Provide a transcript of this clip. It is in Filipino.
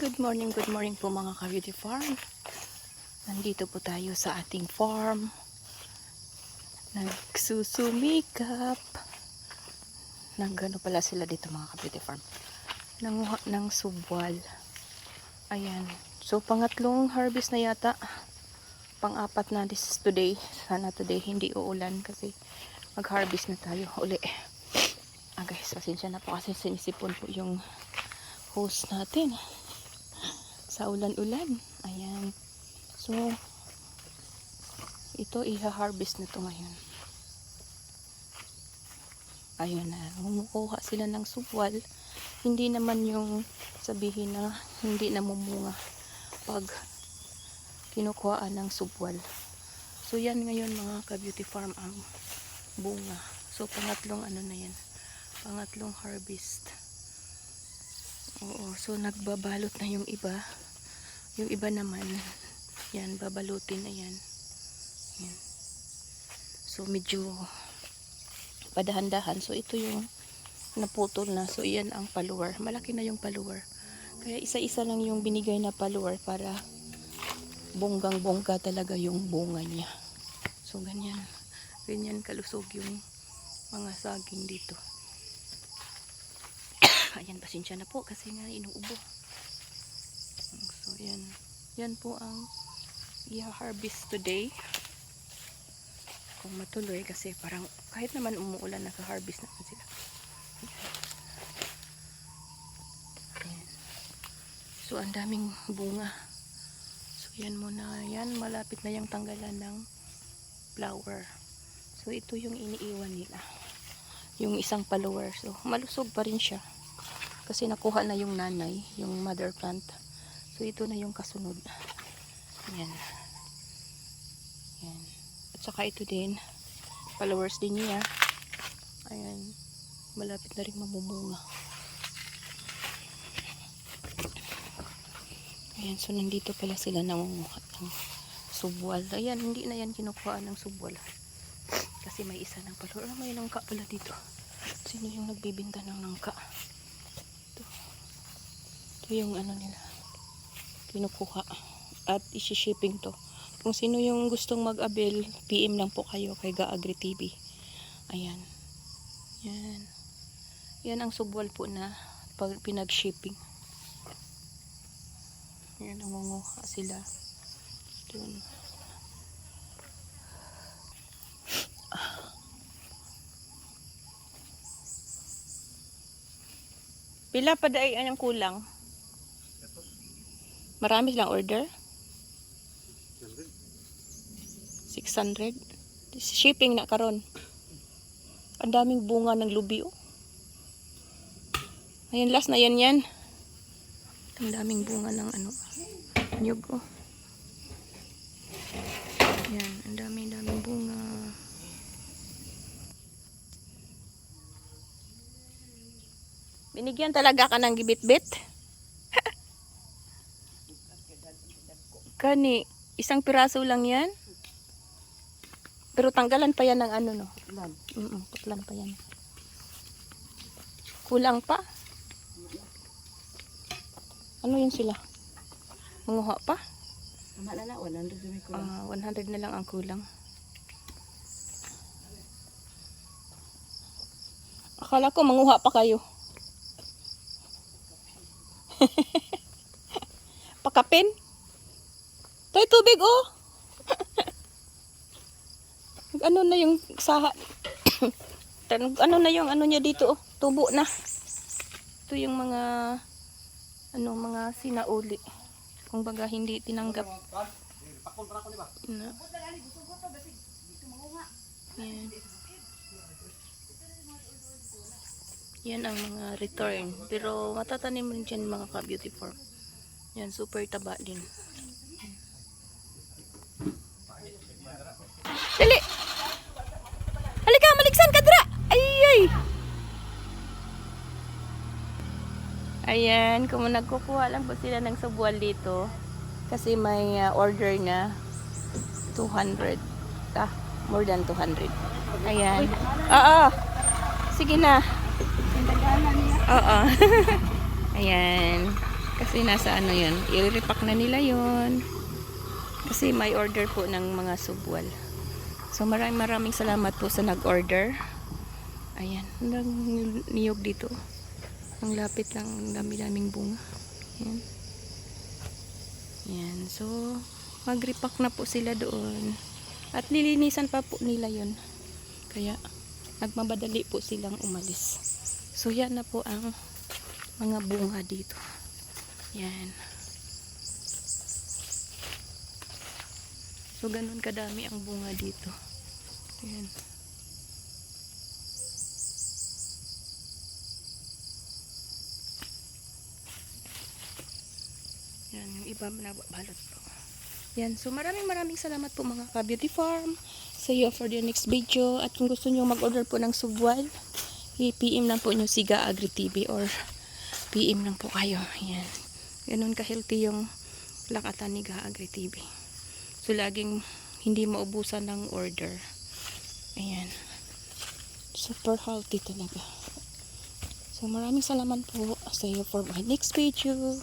good morning, good morning po mga ka-beauty farm. Nandito po tayo sa ating farm. Nagsusumikap. Nagano pala sila dito mga ka-beauty farm. Nanguha ng subwal. Ayan. So, pangatlong harvest na yata. Pang-apat na this is today. Sana today hindi uulan kasi mag-harvest na tayo uli. Ah guys, pasensya na po kasi sinisipon po yung host natin sa ulan-ulan. Ayan. So, ito iha-harvest na to ngayon. Ayun na, kumukuha sila ng subwal. Hindi naman yung sabihin na hindi namumunga pag kinukuhaan ng subwal. So, yan ngayon mga ka-beauty farm ang bunga. So, pangatlong ano na yan. Pangatlong harvest. Oo, so nagbabalot na yung iba. Yung iba naman, yan, babalutin na yan. yan. So medyo padahan-dahan. So ito yung naputol na. So yan ang follower. Malaki na yung follower. Kaya isa-isa lang yung binigay na follower para bonggang-bongga talaga yung bunga niya. So ganyan. Ganyan kalusog yung mga saging dito. Ayan, pasensya na po kasi nga inuubo. So, yan. Po ang i-harvest today. Kung matuloy kasi parang kahit naman umuulan, naka-harvest naman sila. Ayan. So, ang daming bunga. So, yan muna. Yan, malapit na yung tanggalan ng flower. So, ito yung iniiwan nila. Yung isang follower. So, malusog pa rin siya kasi nakuha na yung nanay, yung mother plant. So ito na yung kasunod. Yan. Yan. At saka ito din, followers din niya. Ayan. Malapit na rin mamumunga. Ayan, so nandito pala sila nangunguha ng subwal. Ayan, hindi na yan kinukuha ng subwal. Kasi may isa ng follower. Ah, may nangka pala dito. Sino yung nagbibinta ng nangka? Ito yung ano nila. Kinukuha. At isi-shipping to. Kung sino yung gustong mag-avail, PM lang po kayo kay Gaagri TV. Ayan. Yan. Yan ang subwal po na pag pinag-shipping. Yan, nangunguha sila. Dun. Pila pa dai ang kulang? Marami silang order? 600? Shipping na karon. Ang daming bunga ng lubi oh. Ayan, last na yan yan. Ang daming bunga ng ano, nyug oh. Yan, ang daming daming bunga. Binigyan talaga ka ng gibit-bit? Kani, isang piraso lang yan. Pero tanggalan pa yan ng ano no. Putlan. Mm putlan pa yan. Kulang pa? Ano yun sila? Manguha pa? Tama na na, 100 sa may kulang. Ah, 100 na lang ang kulang. Akala ko manguha pa kayo. Pakapin? Tay tubig oh. ano na yung saha? Ano na yung ano niya dito oh. Tubo na. Ito yung mga ano mga sinauli. Kung baga hindi tinanggap. Na. Yan. Yan ang mga return. Pero matatanim rin dyan mga ka-beauty farm. Yan, super taba din. Dali! Halika, maligsan ka dra! Ay, ay! Ayan, kung nagkukuha lang po sila ng subwal dito. Kasi may uh, order na 200. Ah, more than 200. Ayan. Oo. Sige na. Oo. Ayan. Kasi nasa ano yun, i-repack na nila yon Kasi may order po ng mga subwal. So maraming maraming salamat po sa nag-order. Ayan, nang niyog dito. Ang lapit lang, ang dami-daming bunga. Ayan. Ayan, so mag-repack na po sila doon. At nilinisan pa po nila yon Kaya nagmabadali po silang umalis. So yan na po ang mga bunga dito. Yan. So ganun kadami ang bunga dito. Yan. Yan, yung iba na balot po. Yan, so maraming maraming salamat po mga ka-beauty farm. See you for the next video. At kung gusto nyo mag-order po ng subwal, i-PM lang po nyo Siga Agri TV or PM lang po kayo. Yan. Ganun ka-healthy yung lakatan ni Ga TV. So, laging hindi maubusan ng order. Ayan. Super healthy talaga. So, maraming salamat po. See you for my next video.